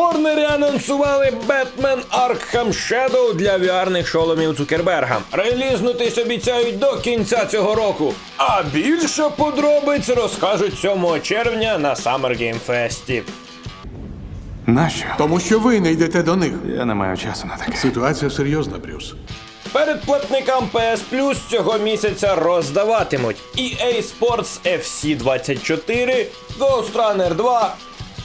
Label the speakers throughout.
Speaker 1: Ворнери анонсували Batman Arkham Shadow для VR-них шоломів Цукерберга. Релізнутись обіцяють до кінця цього року. А більше подробиць розкажуть 7 червня на Summer Game Fest.
Speaker 2: Нащо?
Speaker 3: Тому що ви не йдете до них.
Speaker 2: Я не маю часу на таке.
Speaker 3: Ситуація серйозна, Брюс.
Speaker 1: Перед платникам PS Plus цього місяця роздаватимуть EA Sports FC 24, Ghost Runner 2,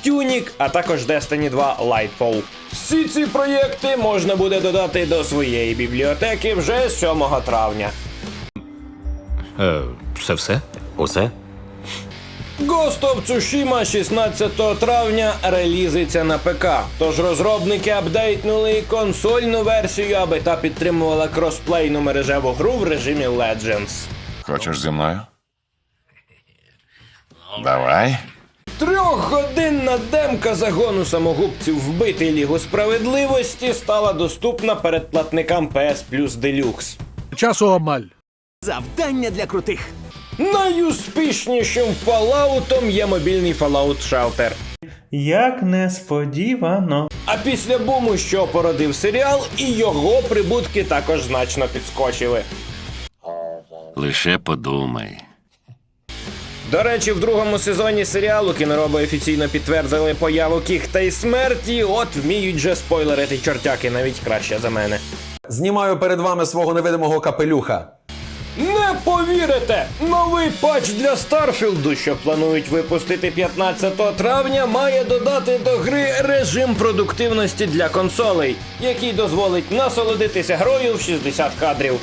Speaker 1: Tunic, а також Destiny 2 Lightfall. Всі ці проєкти можна буде додати до своєї бібліотеки вже 7 травня.
Speaker 4: Е, це все? Усе?
Speaker 1: Ghost of Tsushima 16 травня релізиться на ПК. Тож розробники апдейтнули консольну версію, аби та підтримувала кросплейну мережеву гру в режимі Legends.
Speaker 5: Хочеш зі мною? Давай.
Speaker 1: Трьохгодинна демка загону самогубців вбити Лігу справедливості стала доступна перед платникам PS Plus Deluxe.
Speaker 3: Часу обмаль.
Speaker 6: Завдання для крутих.
Speaker 1: Найуспішнішим Falloutом є мобільний Fallout Shelter.
Speaker 7: Як несподівано.
Speaker 1: А після буму, що породив серіал, і його прибутки також значно підскочили.
Speaker 4: Лише подумай.
Speaker 1: До речі, в другому сезоні серіалу кінороби офіційно підтвердили появу кіхта і смерті. От вміють же спойлерити чортяки навіть краще за мене.
Speaker 8: Знімаю перед вами свого невидимого капелюха.
Speaker 1: Не повірите! Новий патч для Старфілду, що планують випустити 15 травня, має додати до гри режим продуктивності для консолей, який дозволить насолодитися грою в 60 кадрів.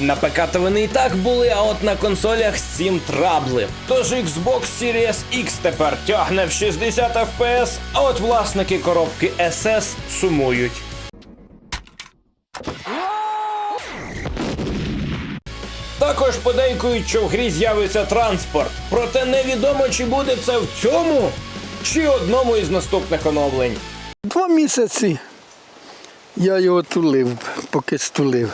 Speaker 1: На ПК то вони і так були, а от на консолях з цим трабли. Тож Xbox Series X тепер тягне в 60 FPS, а от власники коробки SS сумують. Також подейкують, що в грі з'явиться транспорт. Проте невідомо, чи буде це в цьому, чи одному із наступних оновлень.
Speaker 9: Два місяці я його тулив, поки стулив.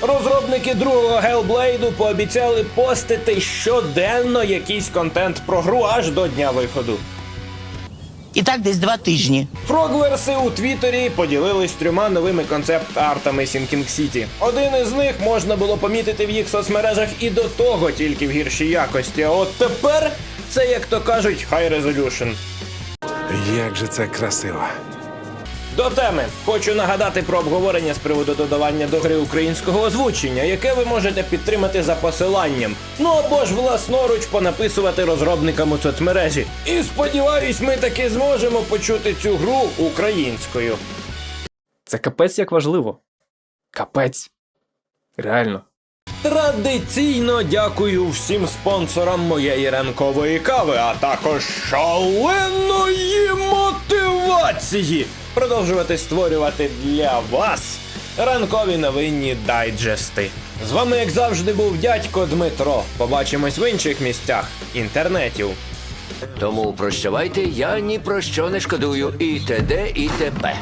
Speaker 1: Розробники другого Hellblade пообіцяли постити щоденно якийсь контент про гру аж до дня виходу.
Speaker 6: І так десь два тижні.
Speaker 1: Фрогверси у Твіттері поділились трьома новими концепт-артами Sinking City. Один із них можна було помітити в їх соцмережах і до того тільки в гіршій якості. А от тепер це, як то кажуть, High Resolution.
Speaker 2: Як же це красиво.
Speaker 1: До теми хочу нагадати про обговорення з приводу додавання до гри українського озвучення, яке ви можете підтримати за посиланням. Ну або ж власноруч понаписувати розробникам у соцмережі. І сподіваюсь, ми таки зможемо почути цю гру українською.
Speaker 7: Це капець як важливо. Капець. Реально.
Speaker 1: Традиційно дякую всім спонсорам моєї ранкової кави, а також шаленої мотивації продовжувати створювати для вас ранкові новинні дайджести. З вами, як завжди, був дядько Дмитро. Побачимось в інших місцях інтернетів.
Speaker 10: Тому прощавайте, я ні про що не шкодую. І т.д. і т.п.